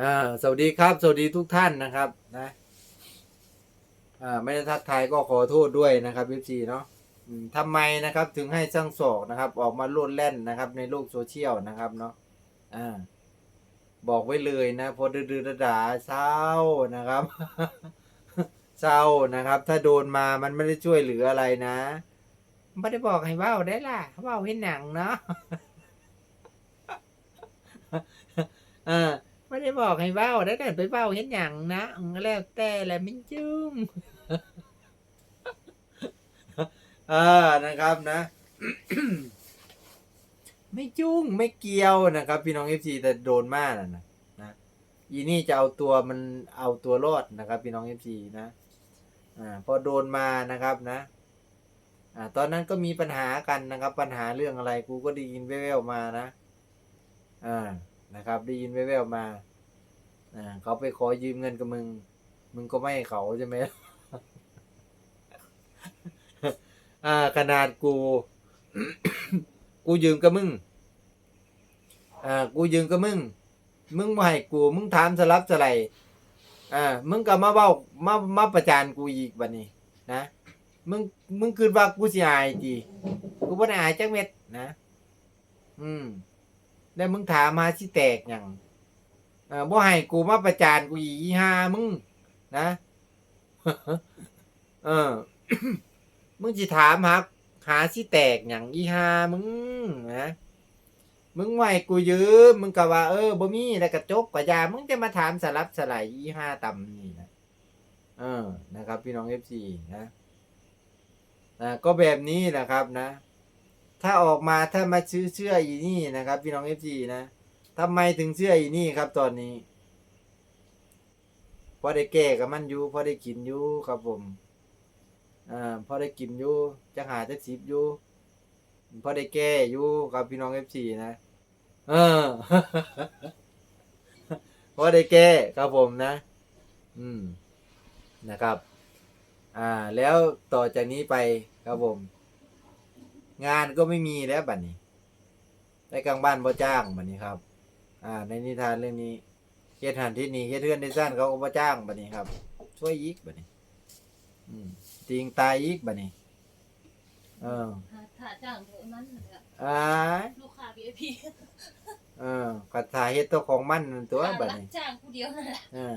อ่าสวัสดีครับ สวัสดีทุกท่านนะครับนะอ่าไม่ได้ทักทายก็ขอโทษด้วยนะครับพี่ซีเนาะทำไมนะครับถึงให้ช่างศอกนะครับ ออกมาโลดแล่นนะครับ ในโลกโซเชียลนะครับเนาะอ่าบอกไว้เลยนะพอดื้อด่าเศร้านะครับเศร้านะครับ ถ้าโดนมามันไม่ได้ช่วยเหลืออะไรนะไม่ได้บอกให้เว้าได้ล่ะเว้าให้หนังเนาะอ่า ไม่ได้บอกให้เว้าได้แต่ไปเว้าเห็นอย่างนะแล้วแต่แหละมันจุ้งอ่านะครับนะ ไม่จุ้งไม่เกี่ยวนะครับ พี่น้องเอฟซีแต่โดนมากนะนะนะอีนี่จะเอาตัวมันเอาตัวรอดนะครับ พี่น้องเอฟซีนะอ่าพอโดนมานะครับนะอ่าตอนนั้นก็มีปัญหากันนะครับ ปัญหาเรื่องอะไรกูก็ได้ยินแว่วๆมานะอ่า นะครับ ได้ยินแว่วๆมาอ่าเขาไปขอยืมเงินกับมึง มึงก็ไม่ให้เขาใช่ไหมอ่าขนาดกู กูยืมกับมึงอ่ากูยืมกับมึง มึงมาให้กู มึงถามสลับสไลอ่ามึงก็มาเว้ามามาประจานกูอีกบัดนี้ นะมึงมึงคิดว่ากูสิอายจีกูบ่ได้อายจักเม็ดนะ อืม แล้วมึงถามมาสิแตกหยังเอ่าบ่ให้กูมาประจานกูอีห่ามึง นะ เออ มึงสิถามหาหาสิแตกหยังอีห่ามึงนะมึงไหวกูยืมมึงก็ว่าเออบ่มีแล้วก็จบก็อยามึงจะมาถามสลับสลายอีห่าต่ำนี่นะเออนะครับ พี่น้อง FC นะนะก็แบบนี้แหละครับนะ ถ้าออกมาถ้ามาซื้อเชื่ออีนี่นะครับ พี่น้อง FC นะทำไมถึงเชื่ออีนี่ครับตอนนี้พอได้แก้กับมันอยู่พอได้กินอยู่ครับผมอ่าพอได้กินอยู่จะหาจะสิบอยู่พอได้แก้อยู่ครับพี่น้อง FC นะเออพอได้แก้ครับผมนะ อืมนะครับ อ่า แล้วต่อจากนี้ไปครับผม งานก็ไม่มีแล้วบัดนี้ได้กลางบ้านบ่จ้างบัดนี้ครับ อ่า ในนิทานเรื่องนี้เฮ็ดหันที่นี่เฮ็ดเทือนในสั้นเขาก็บ่จ้างบัดนี้ครับ ช่วยอีกบัดนี้ อืมจริงตายอีกบัดนี้ เออถ้าจ้างเถอะมันน่ะอ่าลูกค้า VIP เออก็ถ่ายเฮ็ดตัวของมันนั่นตัวบัดนี้ จ้างผู้เดียวนั่นแหละเออ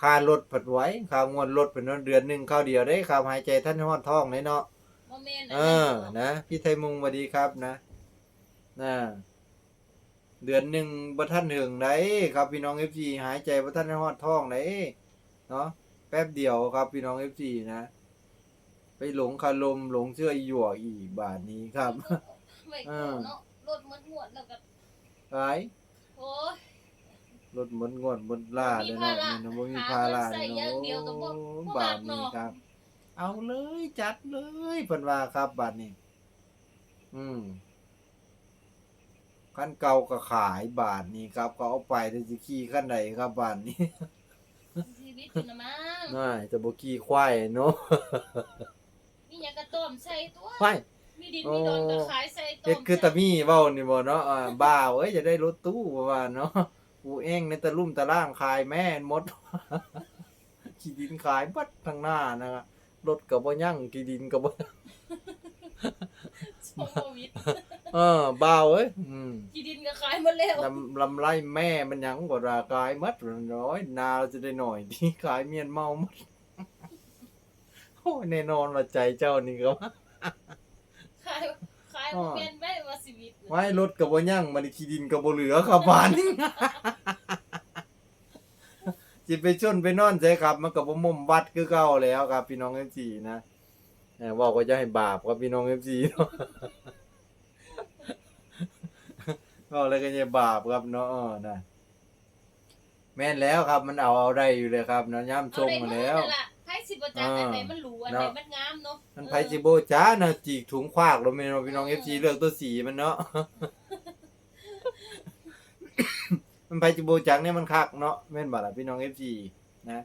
ค่ารถผัดไหว้ค่างวดรถเป็นเดือนหนึงเข้าวเดียวได้ค่าหายใจท่านฮอดท้องเลยเนาะ โมเมนต์เออนะ พี่ไทยมุงสวัสดีครับนะนะเดือนหนึ่งบ่ท่านถึงไหนครับพี่น้องเอฟซีหายใจบ่ท่านฮอดท้องไหนเนาะแป๊บเดียวครับพี่น้องเอฟซีนะ ไปหลงคารมหลงเชื่ออีหยวกอีบาทนี้ครับไม่ก่อนเนาะรถมันหวดแล้วก็ไอ้โอ้ยรถหมดงวดหมดล่าเลยเนาะมีภาระนี่นะบ่มีหาภาระเงินใส่อย่างเดียวก็บ่โอ้บ่บาบาททนี้เนาะครับ เอาเลยจัดเลยเพิ่นว่าครับบาทนี้ อืมขั้นเก่าก็ขายบาทนี้ครับก็เอาไปได้สิขี่ขั้นใดครับบาทนี้ชีวิตอยู่นะมั้งน่าจะบ่ขี่ควายเนาะมีหยังกระต้มใส่ตัวควายมีดินมีดอนก็ขายใส่ต้มเฮ็ดคือตะมีเว้านี่บ่เนาะอ่าบ้าเอ้ยจะได้รถตู้ว่าว่าเนาะกูเองในตะลุ่มตะล่างขายแม่นหมดขี้ดินขายบัดทางหน้านะครับ รถก็บ่ยั่งขี้ดินก็บ่ช่วงโควิดเออบ้าเอ้ยอืมที่ดินก็ขายหมดแล้วลำลำไรแม่มันหยังก็รากายมัดร้อยนาเราจะได้หน่อยที่ขายเมียนเมามัดโอ้ยแน่นอนว่าใจเจ้านี่ก็ว่าขายขายโมเมนต์ไว้ว่าชีวิตไว้รถกับบ่ยั่งมันขี้ดินกับบ่เหลือครับบ้าน จิไปชนไปนอนใช่ครับ มันกับบ่มุมวัดคือเก่าแล้วครับ พี่น้อง FC นะเออบอกว่าจะให้บาปครับพี่น้อง FC เนาะก็เลยก็จะบาปครับเนาะเออนะแม่นแล้วครับ มันเอาเอาได้อยู่เลยครับเนาะย่ำชเอางได้มาหมดแล้วนั่นล่ะไผสิบ่จักอันไหนมันหรูอันไหนเนาะมันงามเนาะมันไผสิโบจ้านะจีกถุงควากลงไปเนาะพี่น้อง FC เลือกตัวสีมันเนาะ มันไผสิโบจักเนี่ยมันคักเนาะแม่นบ่ล่ะพี่น้อง FC นะ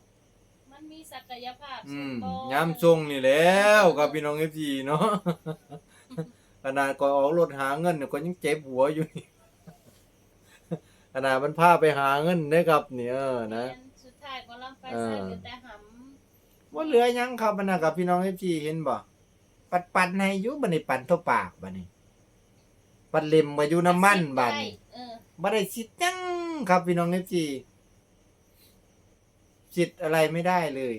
มันมีศักยภาพอืมสูงย้ำทรงนี่แล้วครับพี่น้อง FC เนาะขนาดก่อนออกรถหาเงินเนี่ยก็ยังเจ็บหัวอยู่นี่ขนาดมันพาไปหาเงินนะครับนี่เออนะแม่สุดท้ายก็ลำไฟเออใส่เหลือแต่หว่าเหลือหยังครับมันน่ะกับพี่น้อง FG เห็นบ่ปัดปันให้อยู่บัดนี้ปันเท่าปากบัดนี้ปัดเล็มมาอยู่ำน้ำมันบัดได้นี้เออบ่ได้สิทธิ์หยัง ครับพี่น้อง FG สิทธิ์อะไรไม่ได้เลย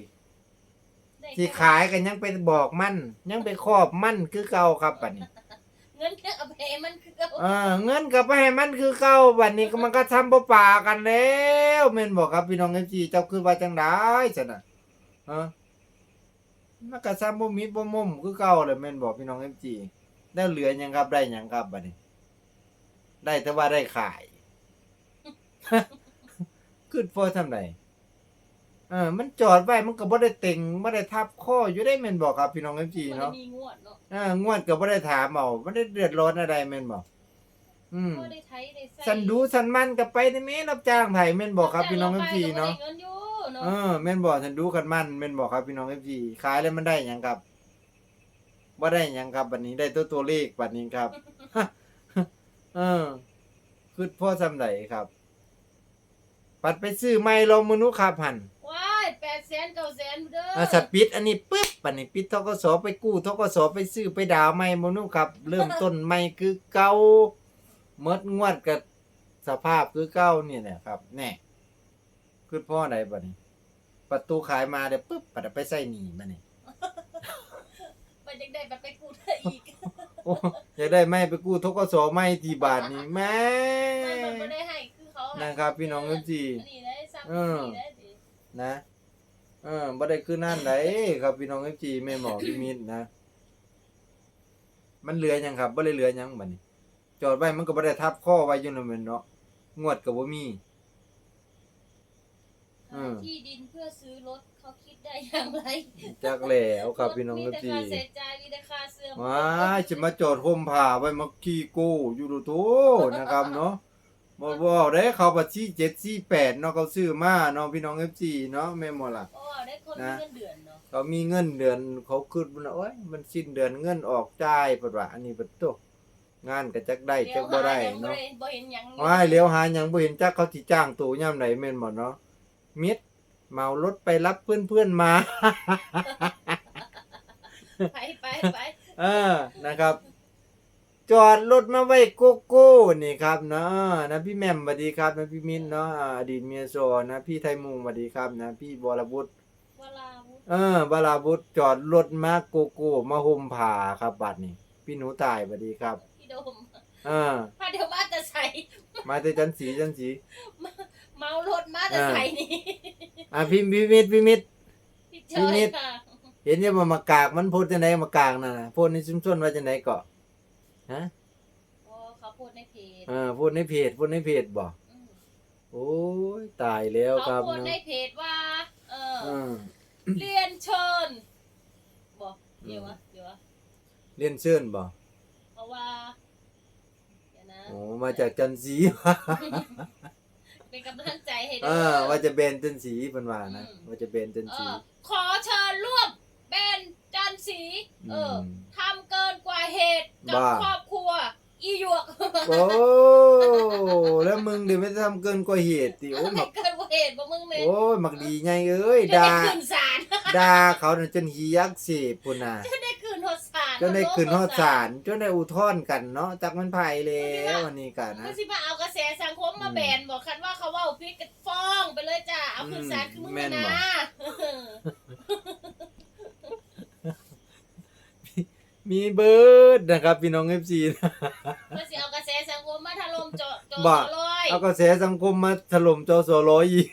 ได้ที่ขายกันยังไปบอกมันยังไปครอบมันคือเก่าครับบัดนี้ เงินแค่เอาไปให้มันคือเอาเออเงินกับไปให้มันคือเก่าบัดนี้ก็มันก็ทำบ่ปากันแล้วแม่นบอกครับพี่น้อง FG เจ้าคือว่าจังได๋ซั่นน่ะฮะมันก็ซ้ำบ่มิดบ่มุมคือเก่าเลยแม่นบอกพี่น้อง FG ได้เหลือหยังครับได้หยังครับบัดนี้ ได้แต่ว่าได้ขาย ขึ้นพอทำไดเออมันจอดไว้มันก็บ่ได้เต็งบ่ได้ทับข้ออยู่ได้แม่นบอกครับพี่น้อง FG มันเนาะมีงวดเนาะเอองวดก็บ่ได้ถามเอาบ่ได้เดือดร้อนอะไรแม่นบอกอืมก็ได้ไทยได้ใส่สันดูสันมันก็ไปได้แม่รับจ้างไผแม่นบอกครับพี่น้องแต่ FG รเนาะไปก็บ่ได้เงินอยู่เนาะเออแม่นบอกสันดูกันมันแม่นบอกครับพี่น้อง FG ขายแล้วมันได้หยังครับบ่ได้หยังครับบัดนี้ได้ตัวตัวเลขบัดนี้ครับเออคือพ่อซำไดครับ ปัดไปซื้อไม้ลงมนุครับหั่นว้ายแปดแสนเก้าแสนเด้ออ่าสัตว์ปิดอันนี้ปึ๊บบัดนี้ปิดทกสไปกู้ทกสไปซื้อไปดาวใหม่มนุครับ เริ่มต้นใหม่คือเก่าเมดงวดกับสภาพคือเก่านี่แหละครับแน่คือพ่อใดบัดนี้ ประตูขายมาเดี๋ยวปึ๊บปัดไปใส่หนีบัดนี้ไปจังได้ไปไปกู้เธออีกโอ้อยากได้ไม่ไปกู้ทกสไม่ที่บาทนี่แม่มั นบ่ได้ให้คือเขาให้นะครับ พี่น้องเอฟซีอันนี้ได้ซ้ำเอออันนี้ได้ดินะเออบ่ได้คือนั่นไหนครับพี่น้องเอฟซีแม่หมอพี่มินนะ มันเหลือหยังครับบ่ได้เหลือหยังบัดนี้ จอดไว้มันก็บ่ได้ทับข้อไว้อยู่นั่นแม่นเนาะงวดก็บ่มี เออ ที่ดินเพื่อซื้อรถเขาคิดได้อย่างไรจักแล้วครับพี่น้องเอมีฟแต่ซีค่าเสียใจมีแต่ค่าเสื่อมว้ายจะมาจอดห่มผ้าไว้มาขี้โก้อยู่ดูโตนะครับเนาะ บ่บ่ได้เขาบัญชี748เนาะเขาซื้อมาเนาะพี่น้อง FC เนาะแม่นบ่ล่ะเพราะว่าได้คนมีนะเงินเดือนเนาะเขามีเงินเดือนเขาคิดว่าโอ้ยมันสิ้นเดือนเงินออกจ่ายเพิ่นว่าอันนี้เพิ่นโตงานก็จักได้จักบ่ได้เดี๋ยวหเนาะยังบ่เห็นหยังว้ายเลี้ยวหาหยังบ่เห็นจักเขาสิจ้างตัวยามไหนแม่นบ่เนาะมิดเมารถไปรับเพื่อนๆมา ไปไปไปเออนะครับ จอดรถมาไว้โกโก้นี่ครับเนาะนะพี่แหม่มสวัสดีครับนะพี่มิ้นเนาะอ่าอดีตเมียโซนะพี่ไทยมุงสวัสดีครับนะพี่บรบุตรเวลาวุธเออบราบุตรจอดรถมาโกโก้มาห่มผ้าครับบัดนี้ พี่หนูตายสวัสดีครับพี่โดมเออพาเดี๋ยวมาแต่ใส่มาแต่จันสีจันสีเมารถมาแต่ใส่นี่อะพี่พี่มิตรพี่มิตร พี่จพี่อนิยดค่ะเห็นยังบ่มากากมันโพดจังไดมากากนั่นน่ะโพดในชุมชนว่าจังไดเกาะ ฮะโอ้เขาโพสต์ในเพจเออโพดในเพจโพดในเพจบ่อืมโอ้ยตายแล้วคเขารับโพสต์เนาะในเพจว่า เออเออเรียนเชิญบอกเดี๋ยววะเดี๋ยววะเรียนเชิญบ่เพราะว่าเดี๋ยวนะ โอ้มาจากจันทร์สีเป็นกำลังใจให้เอด้ออว่าจะเบนจันทร์สีเพิ่นว่านะอืม ว่าจะเบนจันทร์เอสีอขอเชิญร่วมเป็นจันทร์สี เอออม ทำเกินกว่าเหตุ กับบ้า ครอบครัว อีหยวกโอ้ แล้วมึงเดี๋ยวไม่ทำเกินกว่าเหตุติโอ้ยหมักเกินกว่าเหตุบ่มึงเนี่ยโอ้ยหมักดีไงเอ้ยจะได้ด่าขึ้นศาลด่าเขาน่ะจนหียักษ์เสพพุ่นน่ะจะได้ขึ้นฮอดศาลจนได้ขึ้นฮอดศาลจนได้อุทธรณ์กันเนาะจักมันไผแล้ววันนี้กันก็นะสิมาเอากระแสสังคมมาอืมแบนบอกคันว่าเขาเว่าพิษกันฟ้องไปเลยจ้าเอาขึ้นศาลคือมึงแม่นนะบ่ มีเบิร์ดนะครับ พี่น้อง FC นะก็สิเอากระแสสังคมมาถล่มโจโจบ่ลอยเอากระแสสังคมมาถล่มจอสร้อยอีก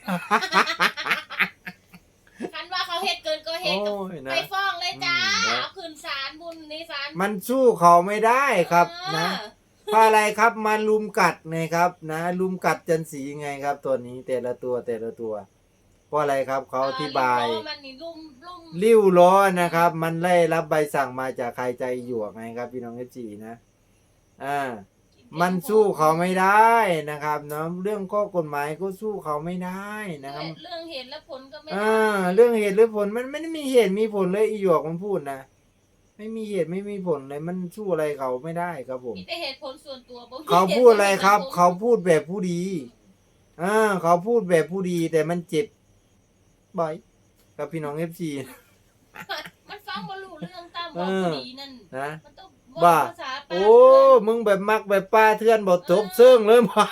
คันว่าเขาเฮ็ดเกินก็เฮ็ดก็โอ้ยนะไปฟ้องเลยจ้าอืมนะ เอาขึ้นศาลบุญในศาลมันสู้เขาไม่ได้ครับเออนะเพราะอะไรครับมันลุมกัดไงครับ นะ ลุมกัดจันสีไงครับ ตัวนี้แต่ละตัวแต่ละตัว เพราะอะไรครับเขาอธิบายเออมันนี่ลุ่มลุ่มริ้วล้อนะครับ มันได้รับใบสั่งมาจากใครใจหยวกไงครับ พี่น้องเอจีนะอ่ามันสู้เขาไม่ได้นะครับเนาะเรื่องข้อกฎหมายก็สู้เขาไม่ได้นะครับเรื่องเหตุและผลก็ไม่อ่าได้เรื่องเหตุหรือผลมันไม่ได้มีเหตุมีผลเลยอีหยวกมันพูดนะไม่มีเหตุไม่มีผลเลยมันสู้อะไรเขาไม่ได้ครับผม มีแต่เหตุผลส่วนตัวบ่มีเขาพูดอะไรครับหตุผลเขาพูดแบบผู้ดีออ่าเขาพูดแบบผู้ดีแต่มันเจ็บ บ่อยกับพี่น้อง FC มันฟังบ่รู้เรื่องตามเอบอกอพอดีนั่นนะ มันต้องบ้า ภาษาป้าโอ้มึงแบบมักแบบป้าเทือนบ่จบเซิงเลยบ่